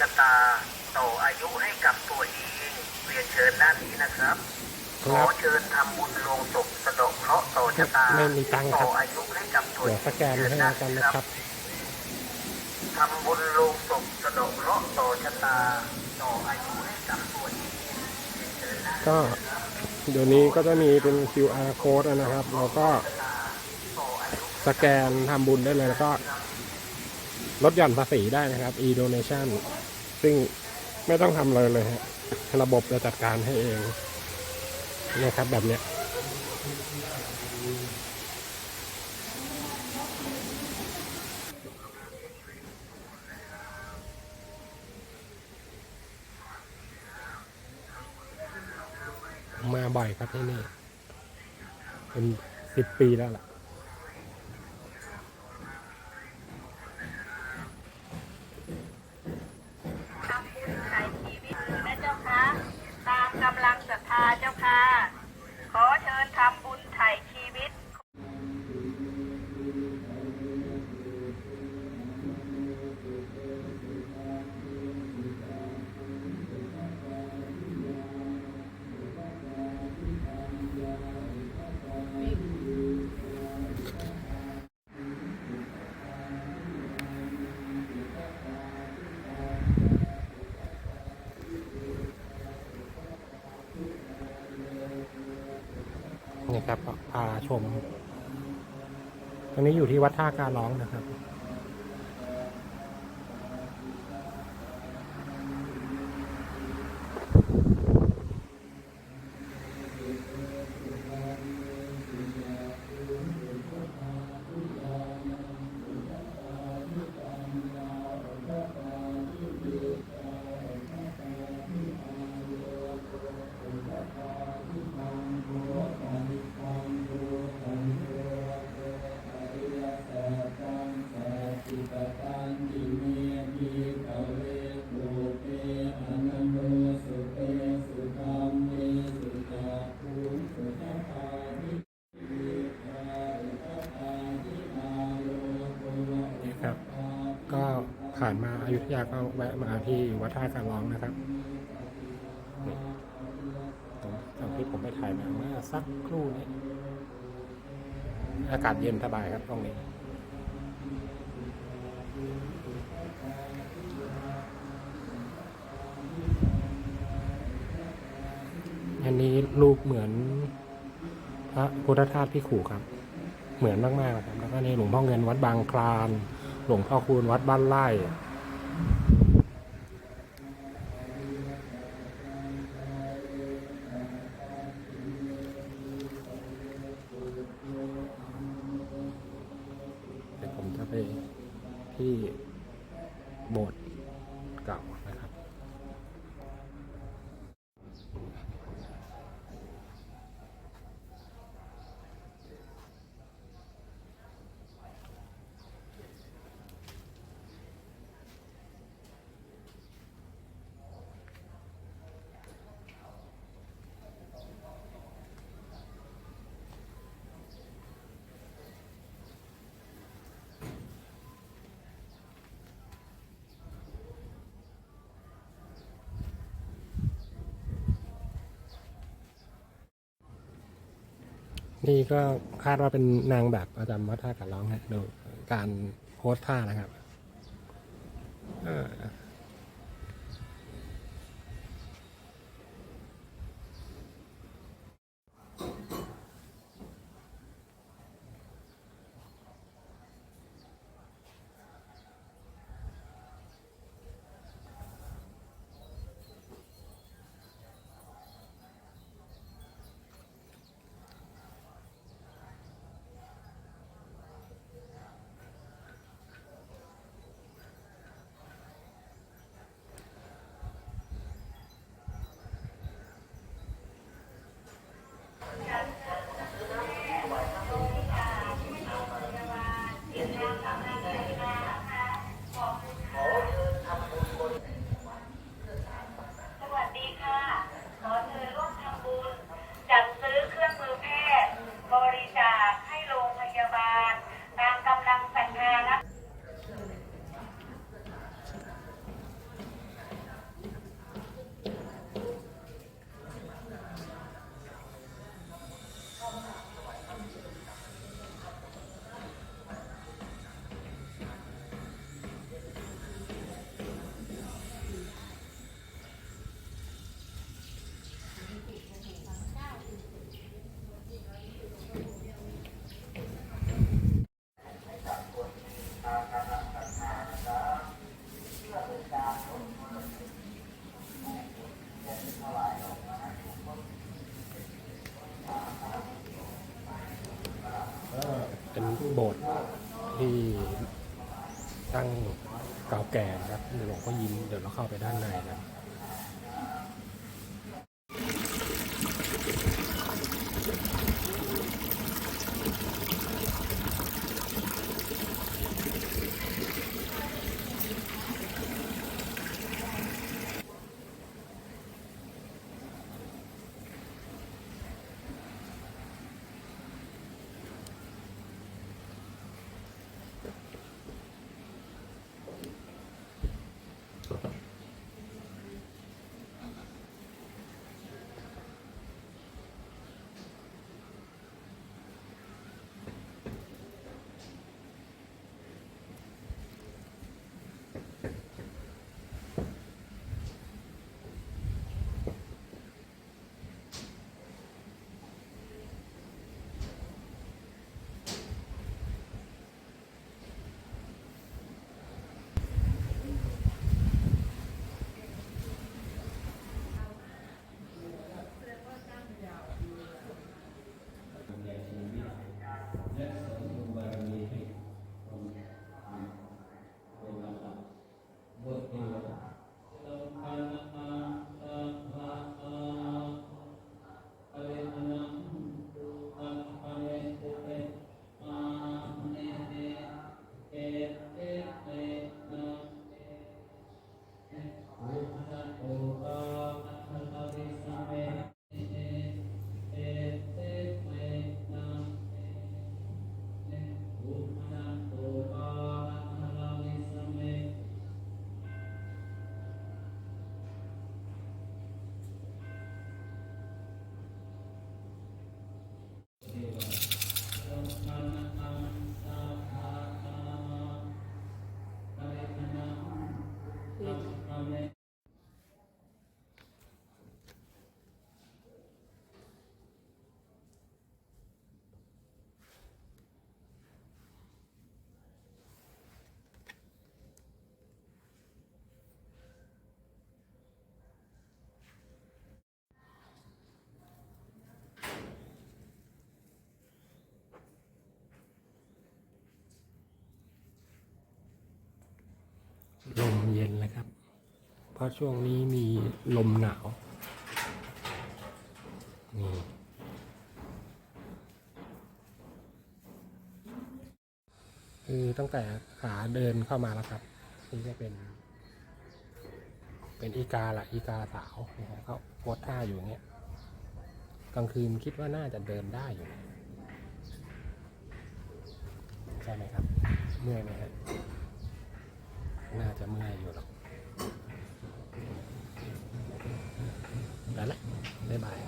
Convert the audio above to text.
ชะตาต่ออายุให้กับตัวเองเรียนเชิญด้านนี้นะครับคขรัอบเชิญทำบุญลงศพสะเดาะเคราะห์ต่อชะตาไม่มีตังค์ครับต่ออายุให้กับตัวเดี๋ยวสแกนให้แล้วกันนะครับทำบุญลงศพสะเดาะเคราะห์ต่อชะตาต่ออายุให้กับตัวเองเรียนเชิญด้านก็เดี๋ยวนี้ก็จะมีเป็น QR code นะครับ เราก็สแกนทำบุญได้เลยแล้วก็ลดหย่อนภาษีได้นะครับ e-donation ซึ่งไม่ต้องทำเลยเลยฮะระบบจะจัดการให้เองนี่ยครับแบบเนี้ยมาบ่อยครับที่นี่เป็นสิบปีแล้วล่ะ นี่ครับพาชมตอนนี้อยู่ที่วัดท่าการร้องนะครับ ผ่านมาอายุทยาก็แวะมาที่วัดท่าการร้องนะครับตรงตรงที่ผมไปถ่ายมาเมื่อสักครู่นี้ อากาศเย็นสบายครับตรงนี้อันนี้รูปเหมือนพระพุทธทาสพี่ขู่ครับ เหมือนมากๆนะครับ แล้วก็นี่หลวงพ่อเงินวัดบางคลาน หลวงพ่อคูณวัดบ้านไร่ นี่ก็คาดว่าเป็นนางแบบประจำวัดท่ากันร้องฮะดูการโพสท่านะครับ เออ โบสถ์ที่ตั้งเก่าแก่นะครับหลวงพ่อยิ้มเดี๋ยวเราเข้าไปด้านในนะ ลมเย็นเลยครับ เพราะช่วงนี้มีลมหนาวนี่คือตั้งแต่ขาเดินเข้ามาแล้วครับ นี่จะเป็น เป็นอีกาละอีกาสาวนะฮะเขาโพสท่าอยู่อย่างเงี้ยกลางคืนคิดว่าน่าจะเดินได้อยู่ใช่ไหมครับเมื่อยไหมฮะ น่าจะเมื่อยอยู่หรอกไปละบ๊ายบาย